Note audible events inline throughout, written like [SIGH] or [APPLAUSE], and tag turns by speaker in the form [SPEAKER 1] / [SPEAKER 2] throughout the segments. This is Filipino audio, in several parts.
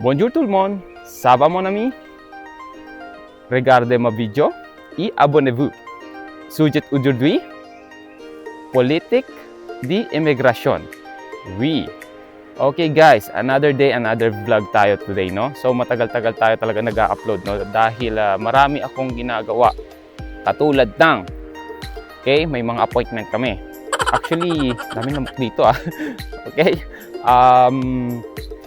[SPEAKER 1] Bonjour tout le monde, ça va mon ami? Regardez ma vidéo et abonnez-vous. Sujet aujourd'hui, politique d'immigration. Oui. Okay guys, another day, another vlog tayo today, no? So matagal-tagal tayo talaga nag-upload, no? Dahil ah, marami akong ginagawa. Katulad ng, okay, may mga appointment kami. Actually, dami namok dito ah. [LAUGHS] okay? Um,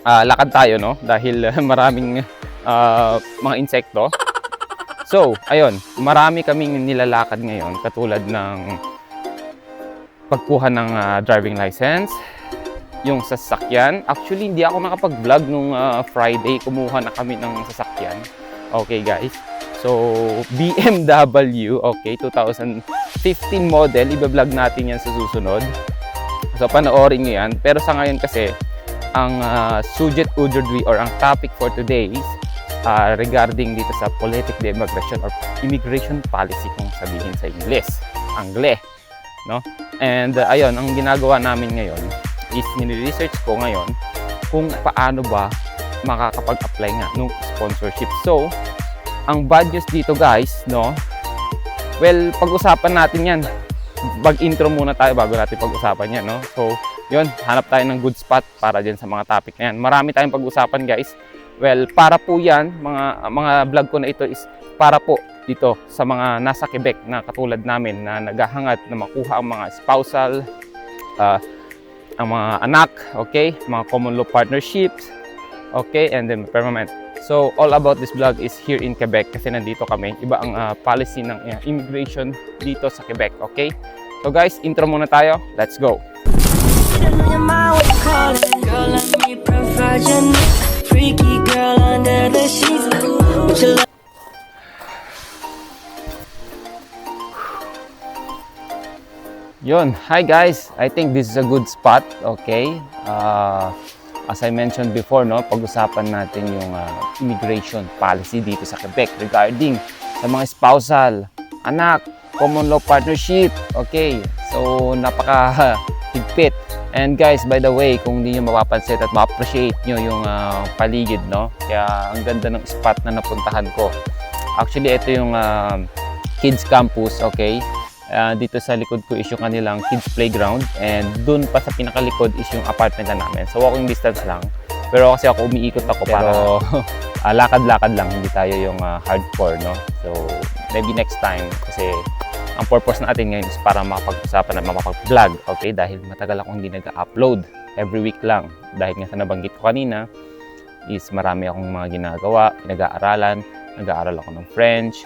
[SPEAKER 1] ah, lakad tayo, no? Dahil ah, [LAUGHS] maraming ah, mga insekto. So, ayun, marami kaming nilalakad ngayon katulad ng pagkuha ng ah, driving license, yung sasakyan. Actually, hindi ako nakapag-vlog nung ah, Friday. Kumuha na kami ng sasakyan. Okay, guys. So, [LAUGHS] BMW, okay, 2015 model. Iba-vlog natin yan sa susunod. So, panoorin nyo yan. Pero sa ngayon kasi, ang uh, sujet ujurdwi or ang topic for today is ah, regarding dito sa politic de immigration or immigration policy kung sabihin sa Ingles. Angle. No? And uh, ayun, ang ginagawa namin ngayon is nire-research ko ngayon kung paano ba makakapag-apply nga ng sponsorship. So, ang bad news dito guys, no? Well, pag-usapan natin yan. Mag-intro muna tayo bago natin pag-usapan yan, no? So, yun, hanap tayo ng good spot para dyan sa mga topic na yan. Marami tayong pag-usapan guys. Well, para po yan, mga, mga vlog ko na ito is para po dito sa mga nasa Quebec na katulad namin na naghahangad na makuha ang mga spousal, ah, ang mga anak, okay, mga common law partnerships, okay, and then permanent. So, all about this vlog is here in Quebec kasi nandito kami. Iba ang ah, policy ng ah, immigration dito sa Quebec, okay? So guys, intro muna tayo. Let's go!
[SPEAKER 2] Your mind, what you call it? Girl, let me provide your need. Freaky girl under the sheets. But you love
[SPEAKER 1] Yon, hi guys. I think this is a good spot, okay? Uh, as I mentioned before, no, pag-usapan natin yung uh, immigration policy dito sa Quebec regarding sa mga spousal, anak, common law partnership, okay? So, napaka higpit. And guys, by the way, kung hindi nyo mapapansin at ma-appreciate nyo yung uh, paligid, no? Kaya ang ganda ng spot na napuntahan ko. Actually, ito yung uh, kids campus, okay? Ah, dito sa likod ko is yung kanilang kids playground and dun pa sa pinakalikod is yung apartment na namin. So walking distance lang. Pero kasi ako umiikot ako para [LAUGHS] ah, lakad-lakad lang, hindi tayo yung ah, hardcore, no? So maybe next time kasi ang purpose natin ngayon is para makapag-usapan at makapag-vlog, okay? Dahil matagal akong hindi nag-upload. Every week lang. Dahil nga sa nabanggit ko kanina, is marami akong mga ginagawa, pinag-aaralan, nag-aaral ako ng French,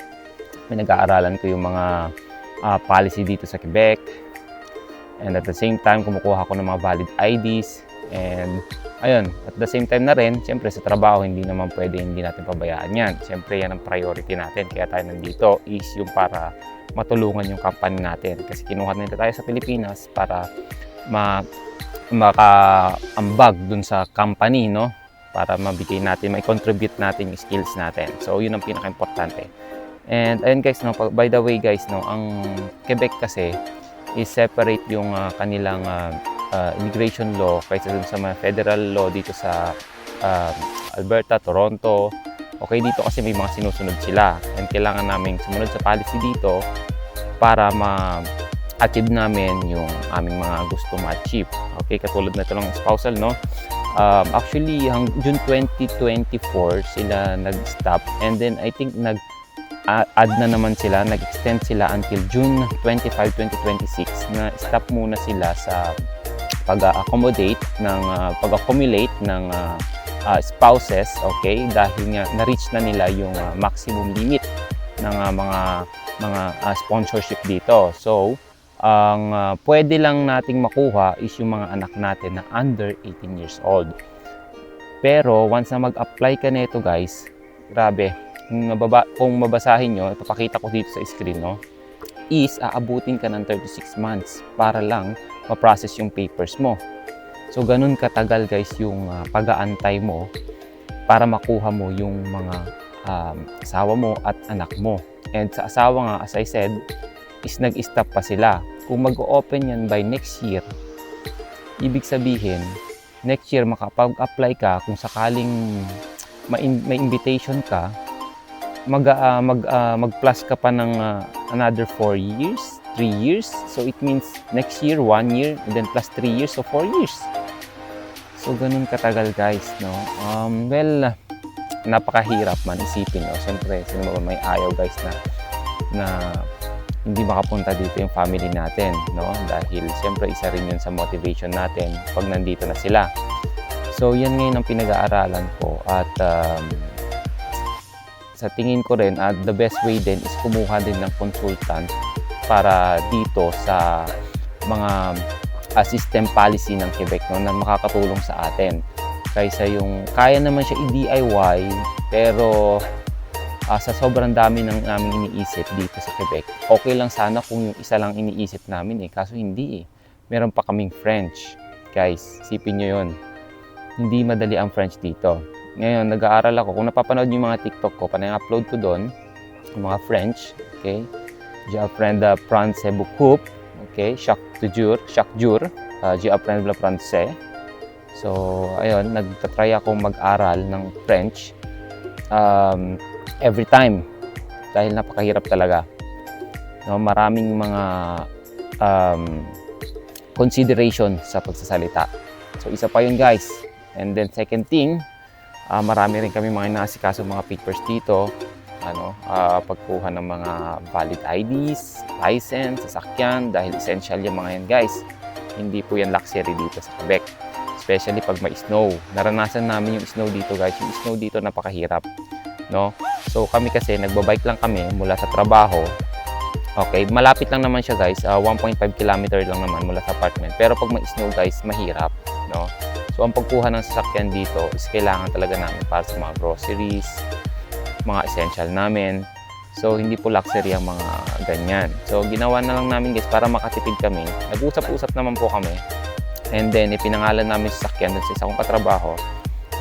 [SPEAKER 1] pinag-aaralan ko yung mga ah, policy dito sa Quebec. And at the same time, kumukuha ako ng mga valid IDs. And ayun, at the same time na rin, siyempre sa trabaho, hindi naman pwede hindi natin pabayaan yan. Siyempre yan ang priority natin. Kaya tayo nandito is yung para matulungan yung company natin. Kasi kinuha nila tayo sa Pilipinas para ma makaambag dun sa company, no? Para mabigay natin, may contribute natin yung skills natin. So, yun ang pinaka-importante. And ayun guys, no, by the way guys, no, ang Quebec kasi is separate yung ah, kanilang ah, ah, immigration law kaysa sa mga federal law dito sa ah, Alberta, Toronto. Okay, dito kasi may mga sinusunod sila and kailangan namin sumunod sa policy dito para ma-achieve namin yung aming mga gusto ma-achieve. Okay, katulad na ito ng spousal, no? Um, actually, hang June 2024 sila nag-stop and then I think nag add na naman sila, nag-extend sila until June 25, 2026 na stop muna sila sa pag-accommodate ng ah, pag-accumulate ng ah, ah, spouses, okay? Dahil nga na-reach na nila yung ah, maximum limit ng ah, mga mga ah, sponsorship dito. So, ang ah, pwede lang nating makuha is yung mga anak natin na under 18 years old. Pero once na mag-apply ka nito, guys, grabe, kung, mababa, kung mabasahin nyo, ipapakita ko dito sa screen, no, is aabutin ka ng 36 months para lang ma-process yung papers mo. So, ganun katagal guys yung ah, pag-aantay mo para makuha mo yung mga um, asawa mo at anak mo. And sa asawa nga, as I said, is nag-stop pa sila. Kung mag-open yan by next year, ibig sabihin, next year makapag-apply ka kung sakaling may, may invitation ka mag ah, mag ah, mag-plus ka pa ng ah, another 4 years 3 years so it means next year 1 year and then plus 3 years so 4 years so ganun katagal guys no? Um, well napakahirap man isipin no? Siyempre sino ba may ayaw guys na na hindi makapunta dito yung family natin no? Dahil siyempre isa rin yun sa motivation natin pag nandito na sila. So yan ngayon ang pinag-aaralan ko at um, sa tingin ko rin at the best way din is kumuha din ng consultant para dito sa mga uh, system policy ng Quebec no, na makakatulong sa atin. Kaysa yung kaya naman siya i-DIY pero ah, sa sobrang dami ng namin iniisip dito sa Quebec okay lang sana kung yung isa lang iniisip namin eh. Kaso hindi eh. Meron pa kaming French. Guys sipin nyo yun. Hindi madali ang French dito. Ngayon, nag-aaral ako. Kung napapanood yung mga TikTok ko, panay upload ko doon, yung mga French, okay? Je apprends le français beaucoup, okay? Chaque jour, chaque jour, uh, je apprends le français. So, ayun, nagtatry ako mag-aral ng French um, every time dahil napakahirap talaga. No, maraming mga um, consideration sa pagsasalita. So, isa pa yun guys. And then second thing, Ah, marami rin kami mga inaasikaso mga papers dito. Ano, ah, pagkuha ng mga valid IDs, license, sasakyan, dahil essential yung mga yan guys. Hindi po yan luxury dito sa Quebec. Especially pag may snow. Naranasan namin yung snow dito guys. Yung snow dito napakahirap. No? So kami kasi, nagbabike lang kami mula sa trabaho. Okay, malapit lang naman siya guys. Ah, 1.5 kilometer lang naman mula sa apartment. Pero pag may snow guys, mahirap. No? So ang pagkuha ng sasakyan dito is kailangan talaga namin para sa mga groceries, mga essential namin. So hindi po luxury ang mga ganyan. So ginawa na lang namin guys para makatipid kami. Nag-usap-usap naman po kami. And then ipinangalan namin sa sasakyan dun sa isa kong katrabaho.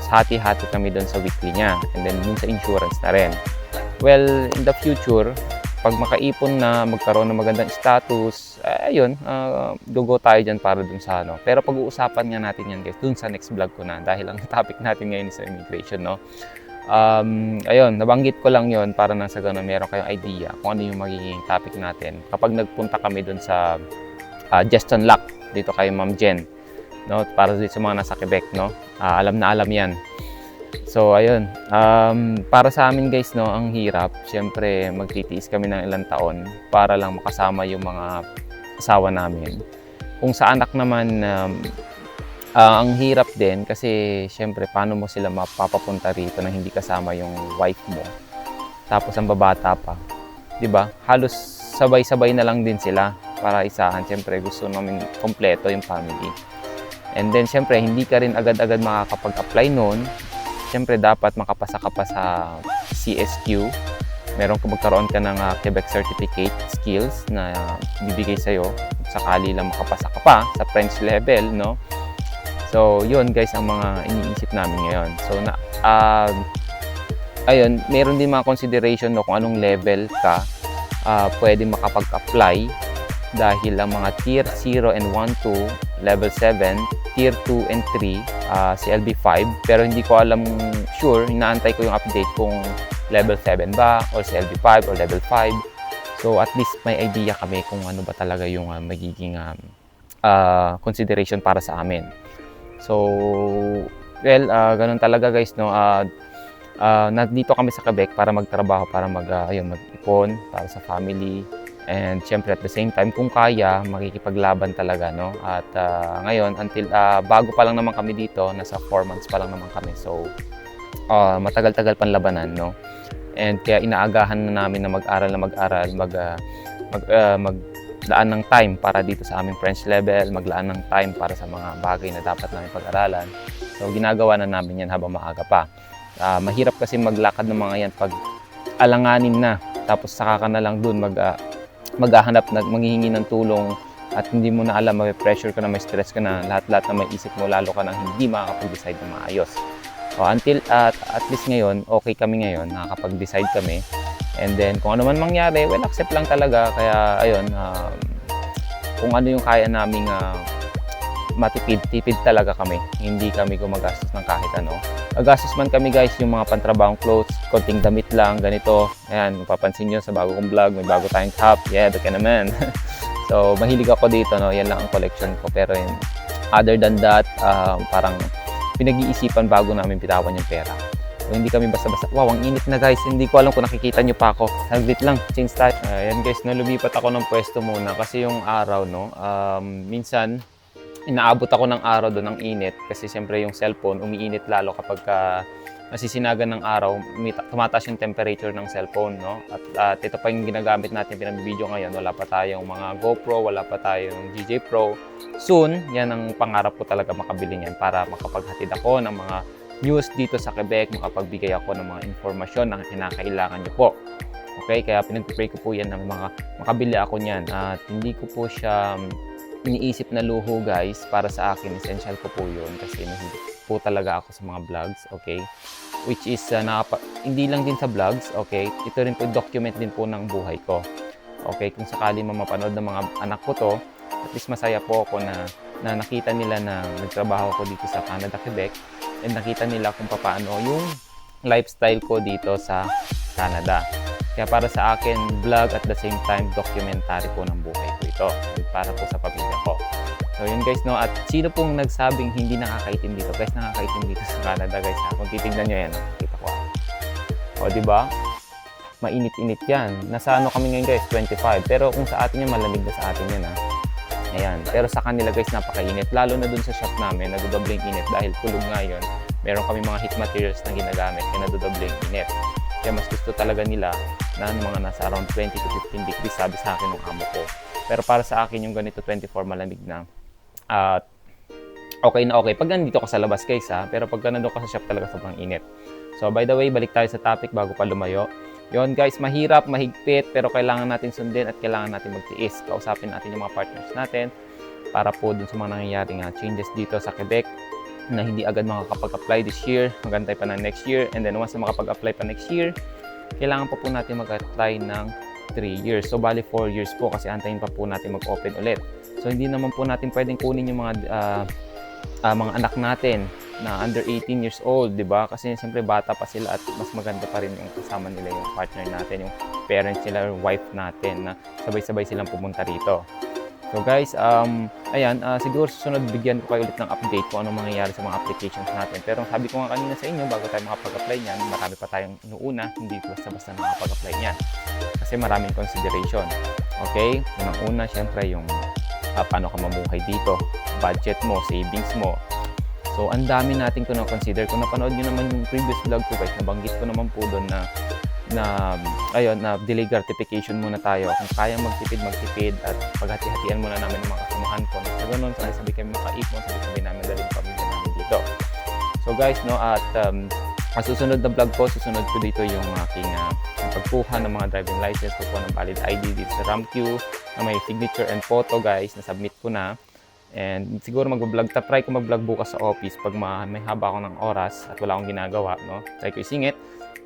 [SPEAKER 1] Hati-hati kami dun sa weekly niya. And then dun sa insurance na rin. Well, in the future, pag makaipon na, magkaroon ng magandang status, eh, ayun, uh, go tayo dyan para dun sa ano. Pero pag-uusapan nga natin yan guys, dun sa next vlog ko na dahil ang [LAUGHS] topic natin ngayon is immigration, no? Um, ayun, nabanggit ko lang yon para nang sa ganun meron kayong idea kung ano yung magiging topic natin. Kapag nagpunta kami dun sa uh, Justin Lock, dito kay Ma'am Jen, no? Para dito sa mga nasa Quebec, no? Ah, alam na alam yan. So, ayun. Um, para sa amin guys, no, ang hirap. Siyempre, magtitiis kami ng ilang taon para lang makasama yung mga asawa namin. Kung sa anak naman, um, ah, ang hirap din kasi siyempre, paano mo sila mapapapunta rito na hindi kasama yung wife mo. Tapos ang babata pa. 'Di ba? Halos sabay-sabay na lang din sila para isahan. Siyempre, gusto namin kompleto yung family. And then, siyempre, hindi ka rin agad-agad makakapag-apply noon Siyempre, dapat makapasa ka pa sa CSQ. Meron ka magkaroon ka ng ah, Quebec Certificate Skills na bibigay sa'yo. Sakali lang makapasa ka pa sa French level, no? So, yun guys ang mga iniisip namin ngayon. So, na, ah, ayun, meron din mga consideration no, kung anong level ka ah, pwede makapag-apply dahil ang mga tier 0 and 1 to level 7 tier 2 and 3 ah, si LB5 pero hindi ko alam sure inaantay ko yung update kung level 7 ba or si LB5 or level 5 so at least may idea kami kung ano ba talaga yung ah, magiging um, ah, consideration para sa amin so well ah, ganun talaga guys no Ah, ah, nandito kami sa Quebec para magtrabaho para mag ah, ayun, mag-ipon para sa family And syempre at the same time, kung kaya, makikipaglaban talaga, no? At ah, ngayon, until ah, bago pa lang naman kami dito, nasa 4 months pa lang naman kami. So, ah, matagal-tagal pang labanan, no? And kaya inaagahan na namin na mag-aral na mag-aral, mag, ah, mag, ah, maglaan ng time para dito sa aming French level, maglaan ng time para sa mga bagay na dapat namin pag-aralan. So, ginagawa na namin yan habang maaga pa. Ah, mahirap kasi maglakad ng mga yan pag alanganin na. Tapos saka ka na lang dun mag, ah, maghahanap na manghihingi ng tulong at hindi mo na alam, may pressure ka na, may stress ka na, lahat-lahat na may isip mo, lalo ka nang hindi makakapag-decide na maayos. So, until at at least ngayon, okay kami ngayon, nakakapag-decide kami. And then, kung ano man mangyari, well, accept lang talaga. Kaya, ayun, um, kung ano yung kaya naming ah, matipid, tipid talaga kami. Hindi kami gumagastos ng kahit ano. Gagastos man kami guys, yung mga pantrabahong clothes, konting damit lang, ganito. Ayan, mapapansin nyo sa bago kong vlog, may bago tayong cap. Yeah, ka naman. [LAUGHS] so, mahilig ako dito, no? Yan lang ang collection ko. Pero yun, other than that, ah, parang pinag-iisipan bago namin bitawan yung pera. So, hindi kami basta-basta, wow, ang init na guys. Hindi ko alam kung nakikita nyo pa ako. Saglit lang, change tayo. Ayan guys, no, lumipat ako ng pwesto muna kasi yung araw, no, um, minsan, inaabot ako ng araw doon ng init kasi siyempre yung cellphone umiinit lalo kapag ka nasisinagan ng araw, tumataas yung temperature ng cellphone, no? At, at ito pa yung ginagamit natin pinag-video ngayon. Wala pa tayong mga GoPro, wala pa tayong DJ Pro. Soon, yan ang pangarap ko talaga makabili niyan para makapaghatid ako ng mga news dito sa Quebec, makapagbigay ako ng mga informasyon na kinakailangan niyo po. Okay, kaya pinag-pray ko po yan ng mga makabili ako niyan. At hindi ko po siya um, iniisip na luho guys para sa akin essential ko po yun kasi mahilig po talaga ako sa mga vlogs okay which is uh, nakapa- hindi lang din sa vlogs okay ito rin po document din po ng buhay ko okay kung sakali man mapanood ng mga anak ko to at least masaya po ako na, na nakita nila na nagtrabaho ako dito sa Canada, Quebec and nakita nila kung paano yung lifestyle ko dito sa Canada. Kaya para sa akin, vlog at the same time, documentary po ng buhay ko ito. Para po sa pamilya ko. So yun guys, no? At sino pong nagsabing hindi nakakaitim dito? Guys, nakakaitim dito sa Canada guys. Ha? Kung titignan nyo yan, kita ko. O, di ba? Mainit-init yan. Nasa ano kami ngayon guys, 25. Pero kung sa atin yan, malamig na sa atin yan ha. Ayan. Pero sa kanila guys, napakainit. Lalo na dun sa shop namin, nagdodobling init dahil kulog nga yun. Meron kami mga heat materials na ginagamit kaya nagdodobling init. Kaya mas gusto talaga nila na ano, mga nasa around 20 to 15 degrees sabi sa akin ng amo ko. Pero para sa akin yung ganito 24 malamig na. At okay na okay. Pag nandito ka sa labas guys ha, pero pag nandito ka sa shop talaga sobrang init. So by the way, balik tayo sa topic bago pa lumayo. Yon guys, mahirap, mahigpit, pero kailangan natin sundin at kailangan natin magtiis. Kausapin natin yung mga partners natin para po dun sa mga nangyayaring uh, changes dito sa Quebec na hindi agad makakapag-apply this year, magantay pa ng next year, and then once na makapag-apply pa next year, kailangan pa po natin mag-apply ng 3 years. So, bali 4 years po kasi antayin pa po natin mag-open ulit. So, hindi naman po natin pwedeng kunin yung mga ah, ah, mga anak natin na under 18 years old, di ba? Kasi siyempre bata pa sila at mas maganda pa rin yung kasama nila yung partner natin, yung parents nila, yung wife natin na sabay-sabay silang pumunta rito. So guys, um, ayan, ah, siguro susunod bigyan ko kayo ulit ng update kung anong mangyayari sa mga applications natin. Pero sabi ko nga kanina sa inyo, bago tayo makapag-apply niyan, marami pa tayong inuuna, hindi basta-basta makapag-apply niyan. Kasi maraming consideration. Okay? Unang-una, syempre, yung ah, paano ka mamuhay dito, budget mo, savings mo. So, ang dami natin ko na-consider. Kung napanood nyo naman yung previous vlog ko guys, nabanggit ko naman po doon na na ayun na delay gratification muna tayo. Kung kaya magtipid magtipid at paghati-hatian muna namin ng mga kasamahan ko. Sa ganun sabay-sabay kami makaipon sabay-sabay namin yung pamilya namin dito. So guys no at um, ang susunod na vlog ko susunod ko dito yung aking uh, pagkuha ng mga driving license pagkuha ng valid ID dito sa RAMQ na may signature and photo guys na submit ko na And siguro mag-vlog, try ko mag-vlog bukas sa office pag ma- may haba ako ng oras at wala akong ginagawa, no? Try ko isingit.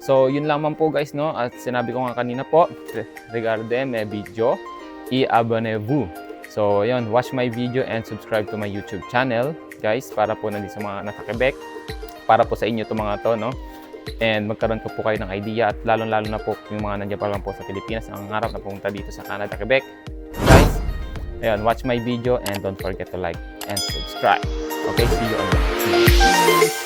[SPEAKER 1] So, yun lamang po guys, no? At sinabi ko nga kanina po, regarding may video, i-abonnez-vous. So, yun, watch my video and subscribe to my YouTube channel, guys, para po nandito sa mga nasa Quebec, para po sa inyo to mga to, no? And magkaroon po po kayo ng idea at lalong-lalo na po yung mga nandiyan pa lang po sa Pilipinas ang harap na pumunta dito sa Canada, Quebec. Ayun, watch my video and don't forget to like and subscribe. Okay, see you on the next video.